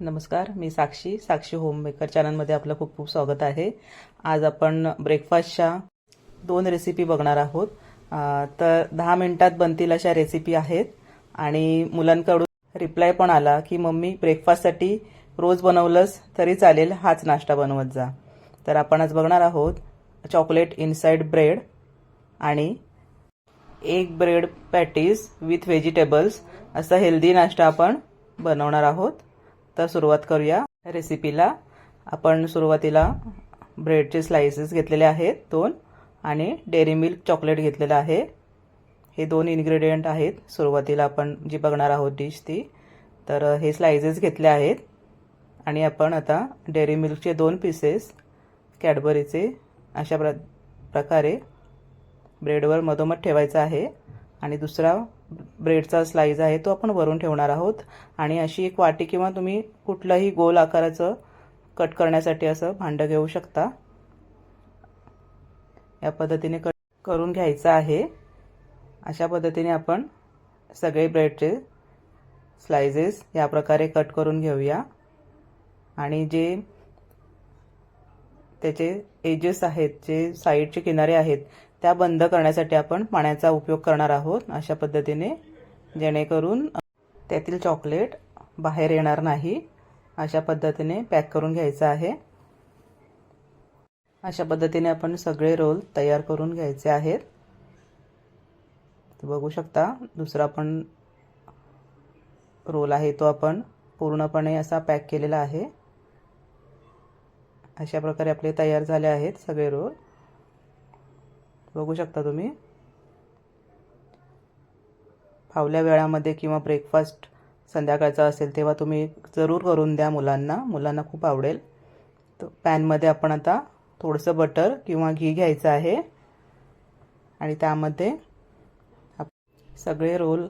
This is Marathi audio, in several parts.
नमस्कार मी साक्षी साक्षी होममेकर चॅनलमध्ये आपलं खूप खूप स्वागत आहे. आज आपण ब्रेकफास्टच्या दोन रेसिपी बघणार आहोत. तर दहा मिनिटात बनतील अशा रेसिपी आहेत आणि मुलांकडून रिप्लाय पण आला की मम्मी ब्रेकफास्टसाठी रोज बनवलंस तरी चालेल हाच नाश्ता बनवत जा. तर आपण आज बघणार आहोत चॉकलेट इनसाइड ब्रेड आणि एक ब्रेड पॅटीज विथ व्हेजिटेबल्स असा हेल्दी नाश्ता आपण बनवणार आहोत. तर सुरुवात करूया रेसिपीला आपण सुरुवातीला ब्रेडचे स्लाइसेस घेतलेले आहेत दोन आणि डेअरी मिल्क चॉकलेट घेतलेलं आहे. हे दोन इन्ग्रेडियंट आहेत. सुरुवातीला आपण जी बघणार आहोत डिश ती तर हे स्लाइसेस घेतले आहेत. आणि आपण आता डेअरी मिल्कचे दोन पीसेस कॅडबरीचे अशा प्र प्रकारे ब्रेडवर मधोमध ठेवायचं आहे. आणि दुसरा ब्रेडचा स्लाईज आहे तो आपण वरून ठेवणार आहोत. आणि अशी एक वाटी किंवा तुम्ही कुठलंही गोल आकाराचं कट करण्यासाठी असं भांडं घेऊ शकता. या पद्धतीने कट करून घ्यायचं आहे. अशा पद्धतीने आपण सगळे ब्रेडचे स्लाइसेस या प्रकारे कट करून घेऊया. आणि जे त्याचे एजेस आहेत जे साईडचे किनारे आहेत त्या बंद करण्यासाठी आपण पाण्याचा उपयोग करणार आहोत अशा पद्धतीने जेणेकरून त्यातील चॉकलेट बाहेर येणार नाही अशा पद्धतीने पॅक करून घ्यायचं आहे. अशा पद्धतीने आपण सगळे रोल तयार करून घ्यायचे आहेत. बघू शकता दुसरा पण रोल आहे तो आपण पूर्णपणे असा पॅक केलेला आहे. अशा प्रकारे आपले तयार झाले आहेत सगळे रोल. बघू शकता तुम्ही. फावल्या वेळामध्ये किंवा ब्रेकफास्ट संध्याकाळचा असेल तेव्हा तुम्ही जरूर करून द्या मुलांना. मुलांना खूप आवडेल. तर पॅनमध्ये आपण आता थोडंसं बटर किंवा घी घ्यायचं आहे. आणि त्यामध्ये सगळे रोल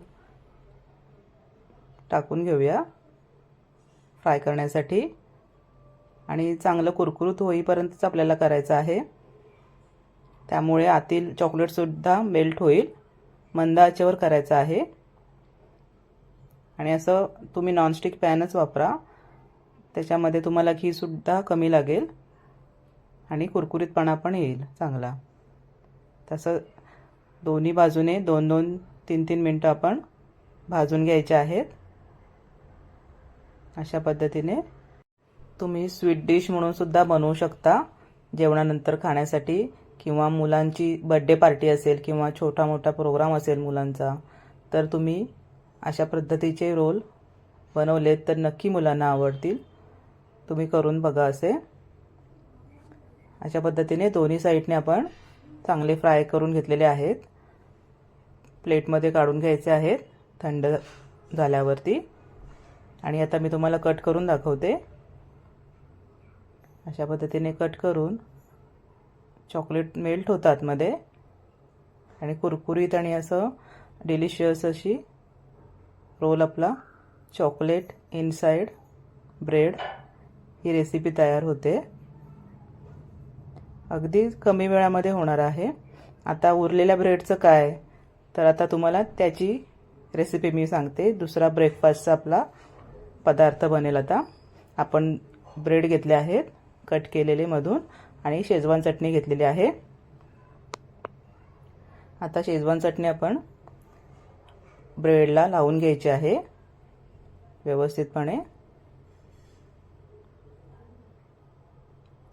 टाकून घेऊया. फ्राय करण्यासाठी. आणि चांगलं कुरकुरीत होईपर्यंतच आपल्याला करायचं आहे. त्यामुळे आतील चॉकलेटसुद्धा मेल्ट होईल. मंद आचेवर करायचं आहे. आणि असं तुम्ही नॉनस्टिक पॅनच वापरा. त्याच्यामध्ये तुम्हाला घीसुद्धा कमी लागेल. आणि कुरकुरीतपणा पण येईल चांगला. तसं दोन्ही बाजूने दोन दोन तीन तीन मिनटं आपण भाजून घ्यायचे आहेत. अशा पद्धतीने तुम्ही स्वीट डिश म्हणूनसुद्धा बनवू शकता. जेवणानंतर खाण्यासाठी किंवा मुलांची बड्डे पार्टी असेल किंवा छोटा मोठा प्रोग्राम असेल मुलांचा तर तुम्ही अशा पद्धतीचे रोल बनवलेत तर नक्की मुलांना आवडतील. तुम्ही करून बघा असे. अशा पद्धतीने दोन्ही साईडने आपण चांगले फ्राय करून घेतलेले आहेत. प्लेटमध्ये काढून घ्यायचे आहेत थंड झाल्यावरती. आणि आता मी तुम्हाला कट करून दाखवते. अशा पद्धतीने कट करून चॉकलेट मेल्ट होतात मध्ये आणि कुरकुरीत आणि असं डिलिशियस अशी रोल आपला चॉकलेट इनसाइड ब्रेड ही रेसिपी तयार होते. अगदी कमी वेळामध्ये होणार आहे. आता उरलेल्या ब्रेडचं काय? तर आता तुम्हाला त्याची रेसिपी मी सांगते. दुसरा ब्रेकफास्टचा आपला पदार्थ बनेल आता. आपण ब्रेड घेतले आहेत कट केलेले मधून. आणि शेजवान चटणी घेतलेली आहे. आता शेजवान चटणी आपण ब्रेडला लावून घ्यायची आहे. व्यवस्थितपणे.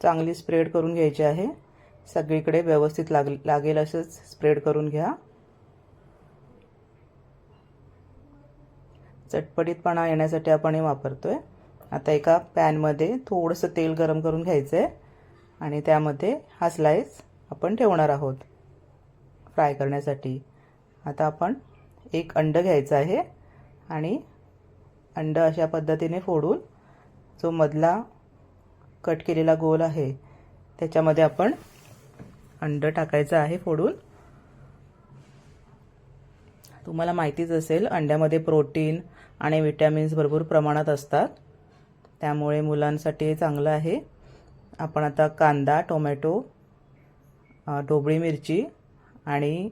चांगली स्प्रेड करून घ्यायची आहे. सगळीकडे व्यवस्थित लाग लागेल असंच स्प्रेड करून घ्या. चटपटीतपणा येण्यासाठी आपण हे वापरतोय. आता एका पॅनमध्ये थोडंसं तेल गरम करून घ्यायचं आहे आणि त्यामध्ये हा स्लाइस आपण ठेवणार आहोत. फ्राय करण्यासाठी. आता आपण एक अंड घ्यायचं आहे आणि अंड अशा पद्धतीने फोडून जो मधला कट केलेला गोल आहे त्याच्यामध्ये आपण अंड टाकायचं आहे फोडून. तुम्हाला माहितीच असेल अंड्यामध्ये प्रोटीन आणि विटॅमिन्स भरपूर प्रमाणात असतात. त्यामुळे मुलांसाठी चांगलं आहे. आपण आता कांदा टोमॅटो ढोबळी मिरची आणि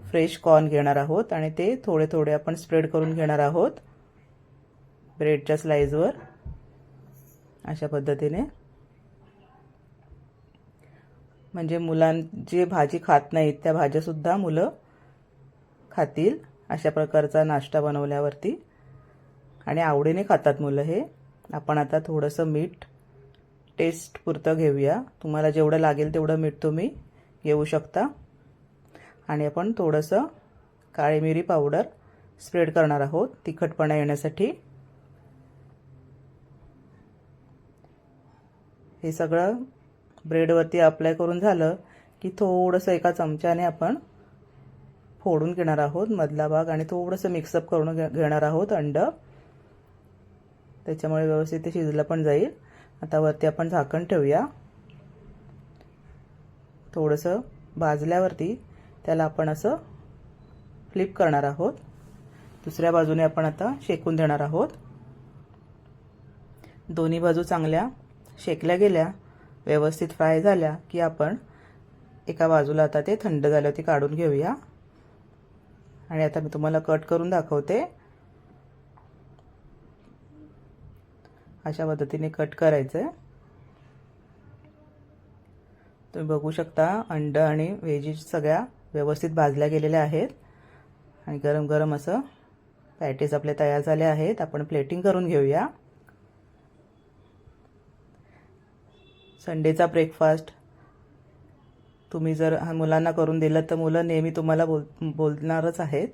फ्रेश कॉर्न घेणार आहोत आणि ते थोडे थोडे आपण स्प्रेड करून घेणार आहोत ब्रेडच्या स्लाईजवर अशा पद्धतीने. म्हणजे मुलां जे भाजी खात नाहीत त्या भाज्यासुद्धा मुलं खातील अशा प्रकारचा नाश्ता बनवल्यावरती. आणि आवडीने खातात मुलं हे. आपण आता थोडंसं मीठ टेस्ट पुरतं घेऊया. तुम्हाला जेवढं लागेल तेवढं मीठ तुम्ही घेऊ शकता. आणि आपण थोडंसं काळी मिरी पावडर स्प्रेड करणार आहोत तिखटपणा येण्यासाठी. हे सगळं ब्रेडवरती अप्लाय करून झालं की थोडंसं एका चमच्याने आपण फोडून घेणार आहोत मधला भाग आणि थोडंसं मिक्सअप करून घे- घेणार आहोत अंड. त्याच्यामुळे व्यवस्थित ते शिजलं पण जाईल. आता वरती आपण झाकण ठेवूया. थोडंसं भाजल्यावरती त्याला आपण असं फ्लिप करणार आहोत. दुसऱ्या बाजूने आपण आता शेकून देणार आहोत. दोन्ही बाजू चांगल्या शेकल्या गेल्या व्यवस्थित फ्राय झाल्या की आपण एका बाजूला आता ते थंड झाल्यावरती काढून घेऊया. आणि आता मी तुम्हाला कट करून दाखवते. अशा पद्धतीने कट करायचं आहे तुम्ही बघू शकता अंड आणि व्हेजीस सगळ्या व्यवस्थित भाजल्या गेलेल्या आहेत. आणि गरम गरम असं पॅटीज आपले तयार झाले आहेत. आपण प्लेटिंग करून घेऊया. संडेचा ब्रेकफास्ट तुम्ही जर हा मुलांना करून दिलं तर मुलं नेहमी तुम्हाला बोल बोलणारच आहेत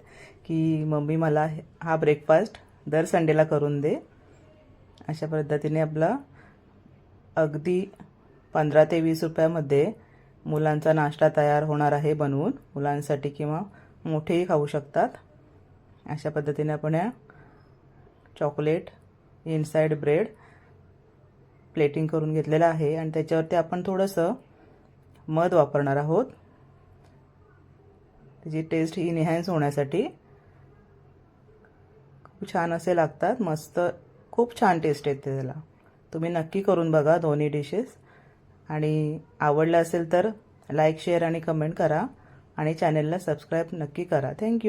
की मम्मी मला हा ब्रेकफास्ट दर संडेला करून दे. अशा पद्धतीने आपला अगदी पंधरा ते वीस रुपयामध्ये मुलांचा नाश्ता तयार होणार आहे बनवून. मुलांसाठी किंवा मोठेही खाऊ शकतात. अशा पद्धतीने आपण या चॉकलेट इनसाईड ब्रेड प्लेटिंग करून घेतलेलं आहे आणि त्याच्यावरती आपण थोडंसं मध वापरणार आहोत. त्याची टेस्ट ही निहान्स होण्यासाठी खूप छान असे लागतात. मस्त खूप छान टेस्ट येते त्याला. तुम्ही नक्की करून बघा दोन्ही डिशेस आणि आवडलं असेल तर लाईक शेअर आणि कमेंट करा. आणि चॅनलला सबस्क्राईब नक्की करा. थँक्यू